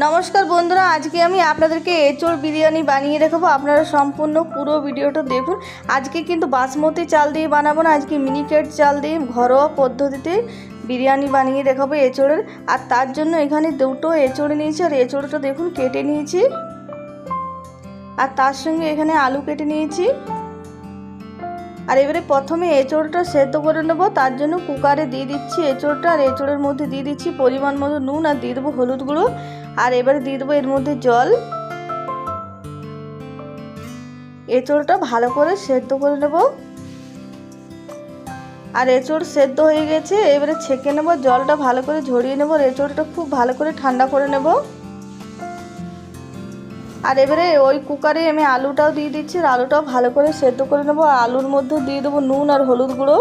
নমস্কার বন্ধুরা, আজকে আমি আপনাদেরকে এঁচোড় বিরিয়ানি বানিয়ে দেখাবো। আপনারা সম্পূর্ণ পুরো ভিডিওটা দেখুন। আজকে কিন্তু বাসমতি চাল দিয়ে বানাবো না, আজকে মিনিকেট চাল দিয়ে ঘরোয়া পদ্ধতিতে বিরিয়ানি বানিয়ে দেখাবো এঁচোড়ের। আর তার জন্য এখানে দুটো এঁচোড় নিয়েছি, আর এঁচোড়টা দেখুন কেটে নিয়েছি। আর তার সঙ্গে এখানে আলু কেটে নিয়েছি। আর এবারে প্রথমে এঁচোড়টা সেদ্ধ করে নেব, তার জন্য কুকারে দিয়ে দিচ্ছি এঁচোড়টা, আর এঁচোড়ের মধ্যে দিয়ে দিচ্ছি পরিমাণ মতো নুন, আর দিয়ে দেবো হলুদ গুঁড়ো। আর এবারে দিয়ে দেবো এর মধ্যে জল। এঁচোড়টা ভালো করে সেদ্ধ করে নেব। আর এঁচোড় সেদ্ধ হয়ে গেছে, এবারে ছেঁকে নেব, জলটা ভালো করে ঝরিয়ে নেব এঁচোড়টা খুব ভালো করে ঠান্ডা করে নেব। আর এবারে ওই কুকারে আমি আলুটাও দিয়ে দিচ্ছি, আর আলুটাও ভালো করে সেদ্ধ করে নেব। আলুর মধ্যে দিয়ে দেবো নুন আর হলুদ গুঁড়ো।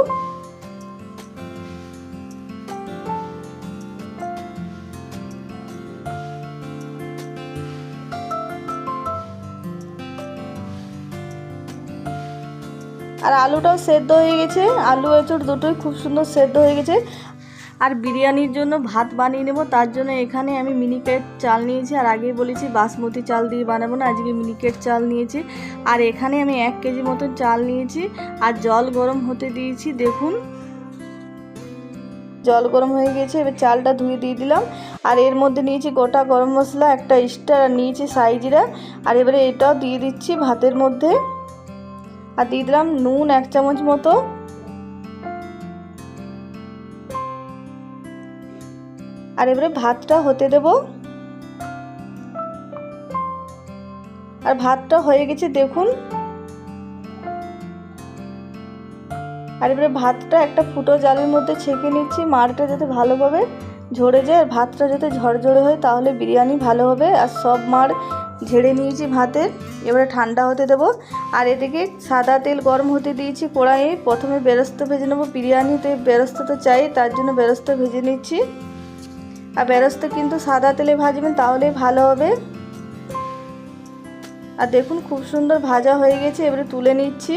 আর আলুটাও সেদ্ধ হয়ে গেছে। আলু, এঁচড় দুটোই খুব সুন্দর সেদ্ধ হয়ে গেছে। আর বিরিয়ানির জন্য ভাত বানিয়ে নেব, তার জন্য এখানে আমি মিনিকেট চাল নিয়েছি। আর আগেই বলেছি, বাসমতি চাল দিয়ে বানাবো না, আজকে মিনিকেট চাল নিয়েছি। আর এখানে আমি এক কেজি মতন চাল নিয়েছি। আর জল গরম হতে দিয়েছি, দেখুন। জল গরম হয়ে গেছে, এবার চালটা ধুয়ে দিয়ে দিলাম। আর এর মধ্যে নিয়েছি গোটা গরম মশলা, একটা স্টার নিয়েছি সাইজিরা। আর এবারে এটাও দিয়ে দিচ্ছি ভাতের মধ্যে। আর দিয়ে দিলাম নুন এক চামচ মতো। আর এবারে ভাতটা হতে দেব। আর ভাতটা হয়ে গেছে দেখুন। আর এবারে ভাতটা একটা ফুটো জালের মধ্যে ছেঁকে নিচ্ছি, মারটা যাতে ভালোভাবে ঝরে যায়, আর ভাতটা যাতে ঝরঝরে হয় তাহলে বিরিয়ানি ভালো হবে, আর সব মার ঝেড়ে নিয়েছি ভাতে, এবারে ঠান্ডা হতে দেবো। আর এদিকে সাদা তেল গরম হতে দিয়েছি কড়াইয়ে। প্রথমে বেরস্ত ভেজে নেব বিরিয়ানিতে বেরস্ত তো চাই, তার জন্য বেরস্ত ভেজে নিচ্ছি। আর বেরস্ত কিন্তু সাদা তেলে ভাজবেন, তাহলে ভালো হবে। আর দেখুন, খুব সুন্দর ভাজা হয়ে গেছে, এবারে তুলে নিচ্ছি।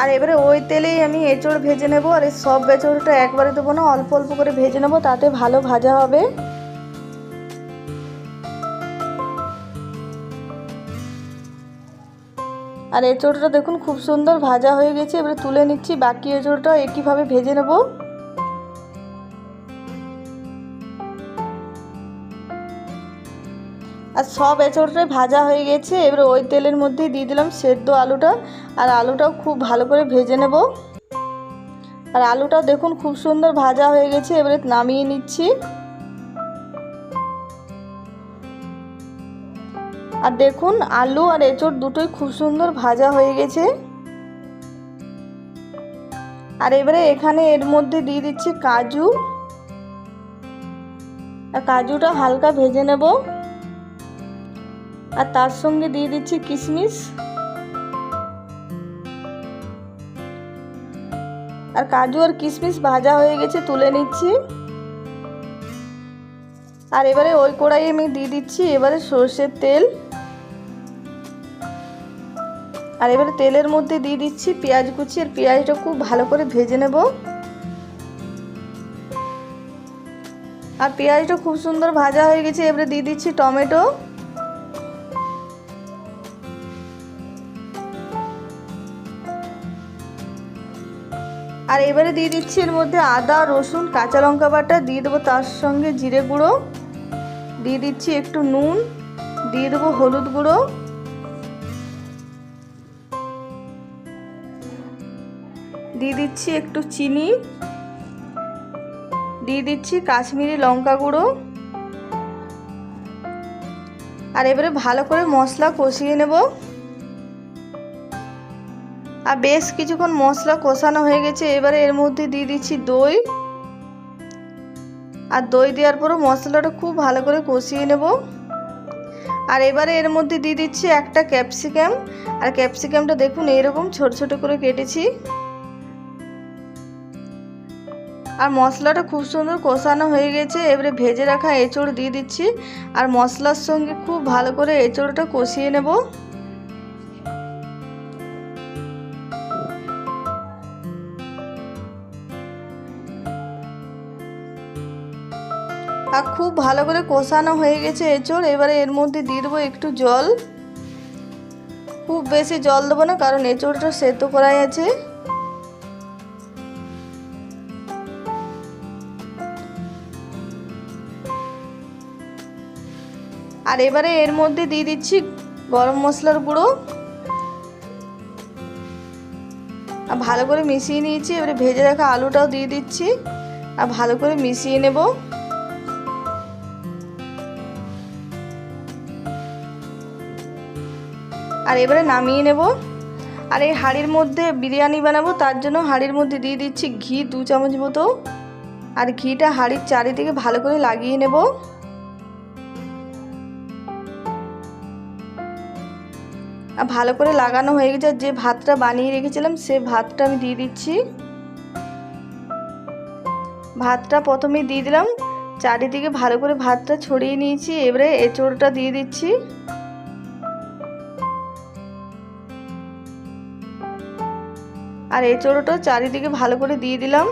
আর এবারে ওই তেলেই আমি এঁচড় ভেজে নেব, আর এই সব এঁচড়টা একবারে দেবো না, অল্প অল্প করে ভেজে নেব, তাতে ভালো ভাজা হবে। আর এঁচড়টা দেখুন, খুব সুন্দর ভাজা হয়ে গেছে, এবারে তুলে নিচ্ছি, বাকি এঁচড়টা একইভাবে ভেজে নেব। আর সব এঁচড়টাই ভাজা হয়ে গেছে। এবারে ওই তেলের মধ্যে দিয়ে দিলাম সেদ্ধ আলুটা। আর আলুটাও খুব ভালো করে ভেজে নেব। আর আলুটাও দেখুন খুব সুন্দর ভাজা হয়ে গেছে। এবারে নামিয়ে নিচ্ছি। আর দেখুন আলু আর এঁচড় দুটোই খুব সুন্দর ভাজা হয়ে গেছে। আর এবারে এখানে এর মধ্যে দিয়ে দিচ্ছি কাজু। আর কাজুটা হালকা ভেজে নেব। আর তার সঙ্গে দিয়ে দিচ্ছি কিশমিশ। আর কাজু আর কিশমিশ ভাজা হয়ে গেছে, তুলে নিচ্ছি। আর এবারে ওই কড়াই আমি দিয়ে দিচ্ছি এবারে সর্ষের তেল। আর এবারে তেলের মধ্যে দিয়ে দিচ্ছি পেঁয়াজ কুচি, আর পেঁয়াজটা খুব ভালো করে ভেজে নেব। আর পেঁয়াজটা খুব সুন্দর ভাজা হয়ে গেছে, এবারে দিয়ে দিচ্ছি টমেটো। আর এবারে দিয়ে দিচ্ছি এর মধ্যে আদা, রসুন, কাঁচা লঙ্কা বাটা দিয়ে দেবো তার সঙ্গে জিরে গুঁড়ো। দিয়ে দিচ্ছি একটু নুন, দিয়ে দেবো হলুদ গুঁড়ো। দিয়ে দিচ্ছি একটু চিনি। দিয়ে দিচ্ছি কাশ্মীরি লঙ্কা গুঁড়ো। আর এবারে ভালো করে মশলা কষিয়ে নেব। আর বেশ কিছুক্ষণ মশলা কষানো হয়ে গেছে। এবারে এর মধ্যে দিয়ে দিচ্ছি দই। আর দই দেওয়ার পরও মশলাটা খুব ভালো করে কষিয়ে নেব। আর এবারে এর মধ্যে দিয়ে দিচ্ছি একটা ক্যাপসিকাম। আর ক্যাপসিকামটা দেখুন এইরকম ছোট ছোট করে কেটেছি। আর মশলাটা খুব সুন্দর কষানো হয়ে গেছে। এবারে ভেজে রাখা এঁচড় দিয়ে দিচ্ছি। আর মশলার সঙ্গে খুব ভালো করে এঁচড়টা কষিয়ে নেব। আর খুব ভালো করে কষানো হয়ে গেছে এঁচড়। এবারে এর মধ্যে দিয়ে দেবো একটু জল। খুব বেশি জল দেবো না, কারণ এঁচড়টা সেদ্ধ করাই আছে। আর এবারে এর মধ্যে দিয়ে দিচ্ছি গরম মশলার গুঁড়ো। আর ভালো করে মিশিয়ে নিয়েছি। এবারে ভেজে রাখা আলুটাও দিয়ে দিচ্ছি। আর ভালো করে মিশিয়ে নেব। আর এবারে নামিয়ে নেব। আর এই হাঁড়ির মধ্যে বিরিয়ানি বানাবো, তার জন্য হাঁড়ির মধ্যে দিয়ে দিচ্ছি ঘি দু চামচ মতো। আর ঘিটা হাঁড়ির চারিদিকে ভালো করে লাগিয়ে নেব। আর ভালো করে লাগানো হয়ে গেছে, যে ভাতটা বানিয়ে রেখেছিলাম সে ভাতটা আমি দিয়ে দিচ্ছি। ভাতটা প্রথমে দিয়ে দিলাম, চারিদিকে ভালো করে ভাতটা ছড়িয়ে নিয়েছি, এবারে এঁচোড়টা দিয়ে দিচ্ছি। আর এই এঁচড়টা চারিদিকে ভালো করে দিয়ে দিলাম।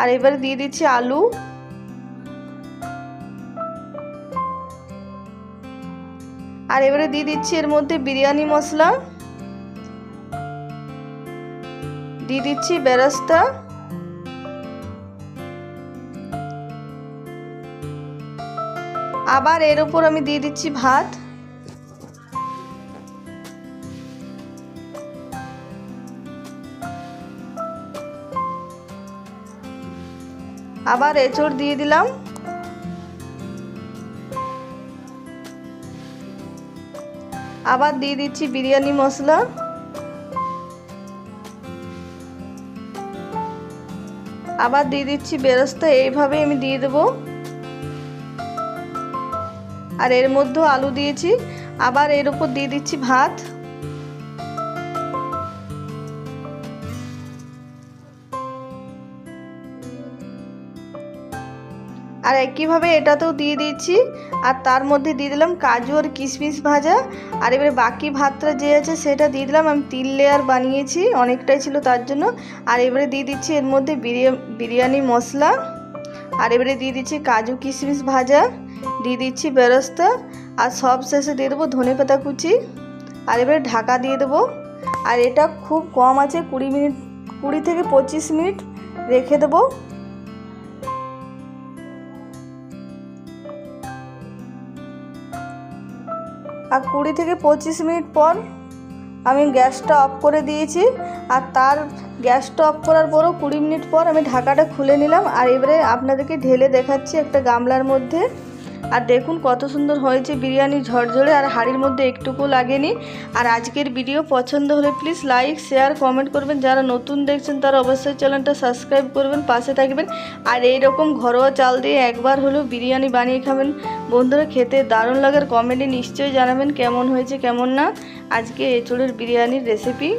আর এবারে দিয়ে দিচ্ছি আলু। আর এবারে দিয়ে দিচ্ছি এর মধ্যে বিরিয়ানি মশলা। দিয়ে দিচ্ছি বেরাস্তা। আবার এর উপর আমি দিয়ে দিচ্ছি ভাত। আবার এঁচড় দিয়ে দিলাম। আবার দিয়ে দিচ্ছি বিরিয়ানি মশলা। আবার দিয়ে দিচ্ছি বেরস্তা, এইভাবে আমি দিয়ে দেবো। আর এর মধ্যেও আলু দিয়েছি। আবার এর উপর দিয়ে দিচ্ছি ভাত। আর একইভাবে এটাতেও দিয়ে দিচ্ছি আর তার মধ্যে দিয়ে দিলাম কাজু আর কিশমিশ ভাজা। আর এবারে বাকি ভাতটা যে আছে সেটা দিয়ে দিলাম। আমি তিন লেয়ার বানিয়েছি, অনেকটাই ছিল তার জন্য। আর এবারে দিয়ে দিচ্ছি এর মধ্যে বিরিয়ানি মশলা। আর এবারে দিয়ে দিচ্ছি কাজু কিশমিশ ভাজা। দিয়ে দিচ্ছি বেরস্তা। আর সব শেষে দিয়ে দেবো ধনে পাতা কুচি। আর এবারে ঢাকা দিয়ে দেবো। আর এটা খুব কম আছে, কুড়ি মিনিট, কুড়ি থেকে পঁচিশ মিনিট রেখে দেবো। আর কুড়ি থেকে পঁচিশ মিনিট পর আমি গ্যাসটা অফ করে দিয়েছি। আর তার গ্যাসটা অফ করার পরও কুড়ি মিনিট পর আমি ঢাকাটা খুলে নিলাম। আর এবারে আপনাদেরকে ঢেলে দেখাচ্ছি একটা গামলার মধ্যে। আর দেখুন কত সুন্দর হয়েছে বিরিয়ানি ঝরঝরে আর হাড়ির মধ্যে একটুকু লাগেনি। আর আজকের ভিডিও পছন্দ হলে প্লিজ লাইক শেয়ার কমেন্ট করবেন। যারা নতুন দেখছেন তারা অবশ্যই চ্যানেলটা সাবস্ক্রাইব করবেন, পাশে থাকবেন। আর এই রকম ঘরোয়া চাল দিয়ে একবার হলেও বিরিয়ানি বানিয়ে খাবেন। বন্ধুরা, খেতে দারুণ লাগার কমেন্টে নিশ্চয়ই জানাবেন কেমন হয়েছে, কেমন না। আজকে এঁচড়ের বিরিয়ানির রেসিপি